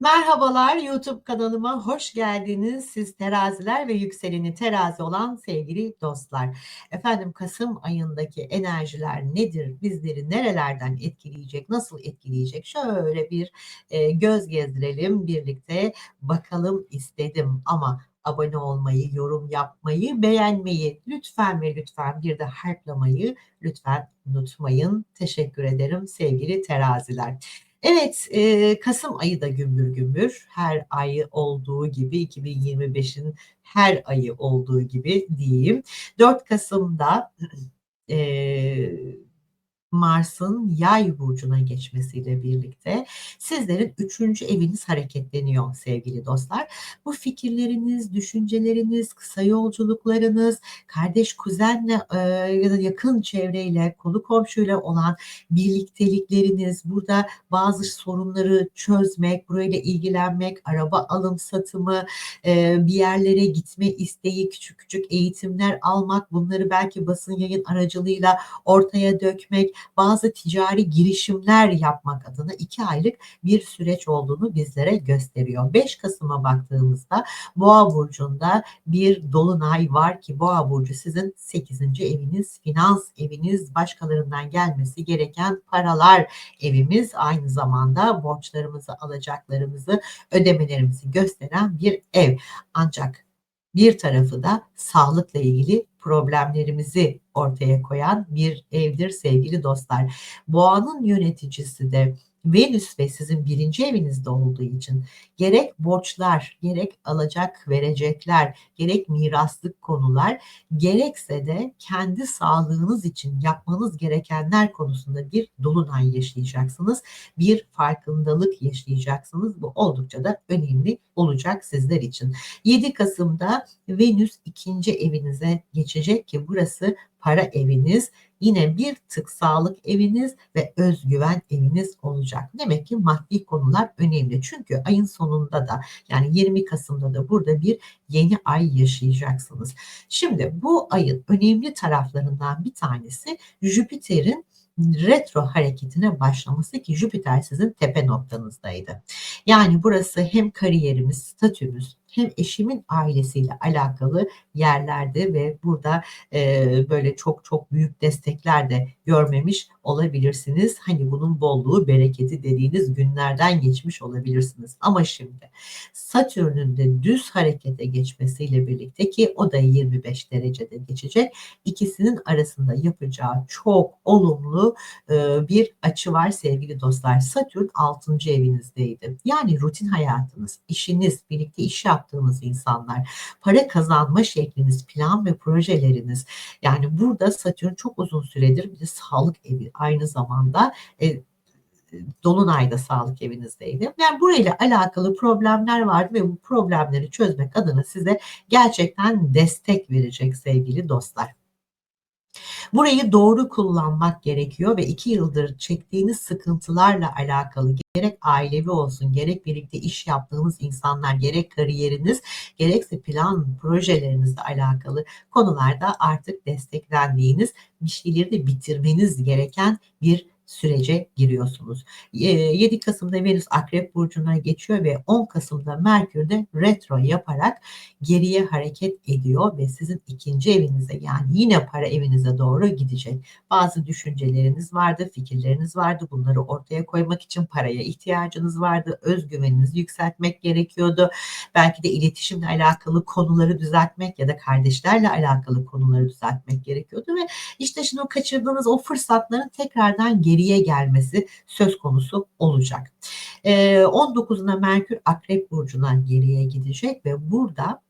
Merhabalar, YouTube kanalıma hoş geldiniz. Siz teraziler ve yükseleni terazi olan sevgili dostlar. Efendim Kasım ayındaki enerjiler nedir? Bizleri nerelerden etkileyecek? Nasıl etkileyecek? Şöyle bir e, göz gezdirelim birlikte bakalım istedim ama abone olmayı, yorum yapmayı, beğenmeyi lütfen ve lütfen bir de harplamayı lütfen unutmayın. Teşekkür ederim sevgili teraziler. Evet, eee, kasım ayı da gümbür gümbür. Her ayı olduğu gibi 2025'in her ayı olduğu gibi diyeyim. 4 Kasım'da, eee Mars'ın Yay burcuna geçmesiyle birlikte sizlerin üçüncü eviniz hareketleniyor sevgili dostlar. Bu fikirleriniz, düşünceleriniz, kısa yolculuklarınız, kardeş, kuzenle, eee, ya da yakın çevreyle, konu komşuyla olan birliktelikleriniz, burada bazı sorunları çözmek, burayla ilgilenmek, araba alım satımı, eee, bir yerlere gitme isteği, küçük küçük eğitimler almak, bunları belki basın yayın aracılığıyla ortaya dökmek, bazı ticari girişimler yapmak adına 2 aylık bir süreç olduğunu bizlere gösteriyor. 5 Kasım'a baktığımızda Boğa burcunda bir dolunay var ki Boğa burcu sizin 8. eviniz, finans eviniz, başkalarından gelmesi gereken paralar evimiz, aynı zamanda borçlarımızı, alacaklarımızı, ödemelerimizi gösteren bir ev. Ancak bir tarafı da sağlıkla ilgili problemlerimizi ortaya koyan bir evdir sevgili dostlar. Boğanın yöneticisi de Venüs ve sizin birinci evinizde olduğu için gerek borçlar, gerek alacak verecekler, gerek miraslık konular, gerekse de kendi sağlığınız için yapmanız gerekenler konusunda bir dolunay yaşayacaksınız. Bir farkındalık yaşayacaksınız. Bu oldukça da önemli olacak sizler için. 7 Kasım'da Venüs ikinci evinize geçecek ki burası para eviniz, yine bir tık sağlık eviniz ve özgüven eviniz olacak. Demek ki maddi konular önemli. Çünkü ayın sonunda da yani 20 Kasım'da da burada bir yeni ay yaşayacaksınız. Şimdi bu ayın önemli taraflarından bir tanesi Jüpiter'in retro hareketine başlaması ki Jüpiter sizin tepe noktanızdaydı. Yani burası hem kariyerimiz, statümüz, hem eşimin ailesiyle alakalı yerlerde ve burada e, böyle çok çok büyük destekler de görmemiş olabilirsiniz. Hani bunun bolluğu, bereketi dediğiniz günlerden geçmiş olabilirsiniz. Ama şimdi Satürn'ün de düz harekete geçmesiyle birlikte ki o da 25 derecede geçecek. İkisinin arasında yapacağı çok olumlu e, bir açı var sevgili dostlar. Satürn 6. evinizdeydi. Yani rutin hayatınız, işiniz, birlikte iş yaptığınız insanlar, para kazanma şekliniz, plan ve projeleriniz. Yani burada Satürn çok uzun süredir bir sağlık evi aynı zamanda e, Dolunay'da sağlık evinizdeydi. Yani burayla alakalı problemler vardı ve bu problemleri çözmek adına size gerçekten destek verecek sevgili dostlar. Burayı doğru kullanmak gerekiyor ve iki yıldır çektiğiniz sıkıntılarla alakalı gerek ailevi olsun, gerek birlikte iş yaptığınız insanlar, gerek kariyeriniz, gerekse plan projelerinizle alakalı konularda artık desteklendiğiniz bir şeyleri de bitirmeniz gereken bir sürece giriyorsunuz. 7 Kasım'da Venüs Akrep Burcu'na geçiyor ve 10 Kasım'da Merkür de retro yaparak geriye hareket ediyor ve sizin ikinci evinize yani yine para evinize doğru gidecek. Bazı düşünceleriniz vardı, fikirleriniz vardı. Bunları ortaya koymak için paraya ihtiyacınız vardı. Özgüveninizi yükseltmek gerekiyordu. Belki de iletişimle alakalı konuları düzeltmek ya da kardeşlerle alakalı konuları düzeltmek gerekiyordu ve işte şimdi o kaçırdığınız o fırsatların tekrardan geri geriye gelmesi söz konusu olacak. 19'unda Merkür Akrep Burcu'na geriye gidecek ve burada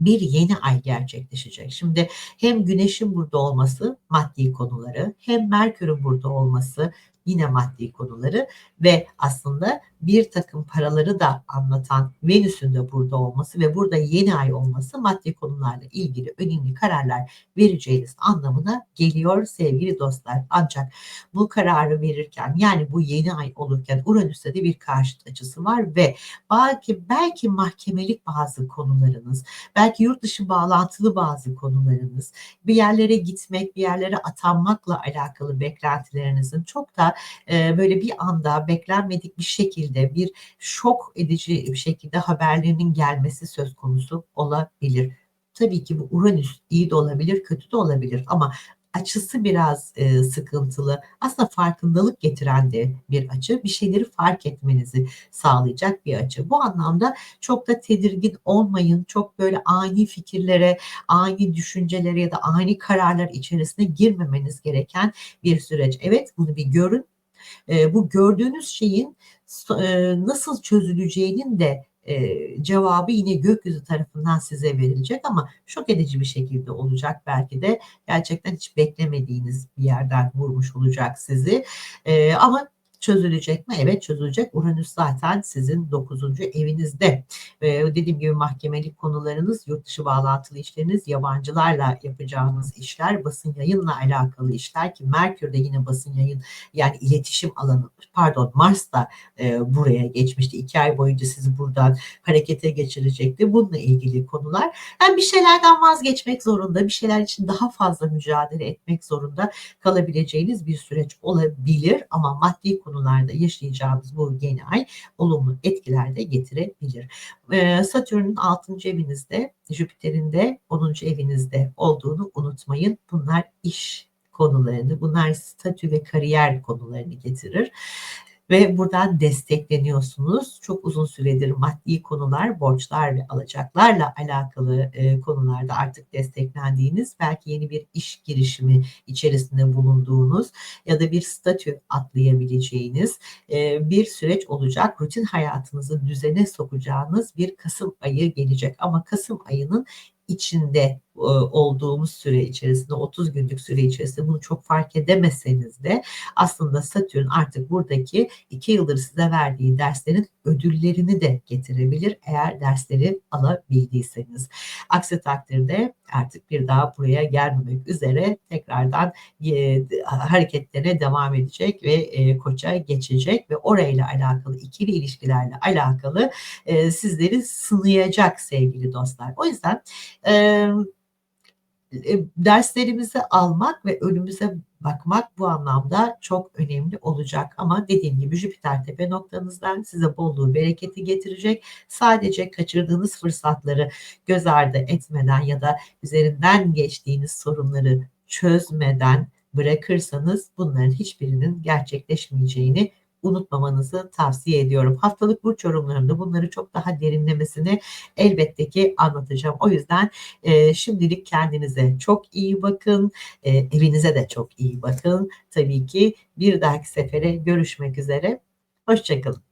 bir yeni ay gerçekleşecek. Şimdi hem Güneş'in burada olması maddi konuları hem Merkür'ün burada olması yine maddi konuları ve aslında bir takım paraları da anlatan Venüs'ün de burada olması ve burada yeni ay olması maddi konularla ilgili önemli kararlar vereceğiniz anlamına geliyor sevgili dostlar. Ancak bu kararı verirken yani bu yeni ay olurken Uranüs'te de bir karşıt açısı var ve belki belki mahkemelik bazı konularınız, belki yurt dışı bağlantılı bazı konularınız, bir yerlere gitmek, bir yerlere atanmakla alakalı beklentilerinizin çok da e, böyle bir anda beklenmedik bir şekilde şekilde, bir şok edici bir şekilde haberlerinin gelmesi söz konusu olabilir. Tabii ki bu Uranüs iyi de olabilir, kötü de olabilir ama açısı biraz, eee, sıkıntılı. Aslında farkındalık getiren de bir açı. Bir şeyleri fark etmenizi sağlayacak bir açı. Bu anlamda çok da tedirgin olmayın. Çok böyle ani fikirlere, ani düşüncelere ya da ani kararlar içerisine girmemeniz gereken bir süreç. Evet, bunu bir görün. Eee, bu gördüğünüz şeyin nasıl çözüleceğinin de, eee, cevabı yine gökyüzü tarafından size verilecek ama şok edici bir şekilde olacak belki de. Gerçekten hiç beklemediğiniz bir yerden vurmuş olacak sizi. Eee, ama çözülecek mi? Evet, çözülecek. Uranüs zaten sizin 9. evinizde. Eee, dediğim gibi mahkemelik konularınız, yurt dışı bağlantılı işleriniz, yabancılarla yapacağınız işler, basın yayınla alakalı işler ki Merkür de yine basın yayın yani iletişim alanı pardon Mars da, eee, buraya geçmişti. 2 ay boyunca sizi buradan harekete geçirecekti. Bununla ilgili konular. Hem bir şeylerden vazgeçmek zorunda, bir şeyler için daha fazla mücadele etmek zorunda kalabileceğiniz bir süreç olabilir ama maddi konularda yaşayacağınız bu yeni ay olumlu etkiler de getirebilir. Eee, Satürn'ün 6. evinizde, Jüpiter'in de 10. evinizde olduğunu unutmayın. Bunlar iş konularını, bunlar statü ve kariyer konularını getirir ve buradan destekleniyorsunuz. Çok uzun süredir maddi konular, borçlar ve alacaklarla alakalı, eee, konularda artık desteklendiğiniz, belki yeni bir iş girişimi içerisinde bulunduğunuz ya da bir statü atlayabileceğiniz, eee, bir süreç olacak. Rutin hayatınızı düzene sokacağınız bir kasım ayı gelecek ama kasım ayının içinde, eee, olduğumuz süre içerisinde, 30 günlük süre içerisinde bunu çok fark edemeseniz de aslında Satürn artık buradaki 2 yıldır size verdiği derslerin ödüllerini de getirebilir eğer dersleri alabildiyseniz. Aksi takdirde artık bir daha buraya gelmemek üzere tekrardan, eee, hareketlere devam edecek ve, eee, Koç'a geçecek ve orayla alakalı, ikili ilişkilerle alakalı, eee, sizleri sınayacak sevgili dostlar. O yüzden, eee, derslerimizi almak ve önümüze bakmak bu anlamda çok önemli olacak ama dediğim gibi Jüpiter tepe noktanızdan size bolluğu, bereketi getirecek. Sadece kaçırdığınız fırsatları göz ardı etmeden ya da üzerinden geçtiğiniz sorunları çözmeden bırakırsanız bunların hiçbirinin gerçekleşmeyeceğini unutmamanızı tavsiye ediyorum. Haftalık burç yorumlarımda bunları çok daha derinlemesine elbette ki anlatacağım. O yüzden, eee, şimdilik kendinize çok iyi bakın, eee, evinize de çok iyi bakın. Tabii ki bir dahaki sefere görüşmek üzere, hoşça kalın.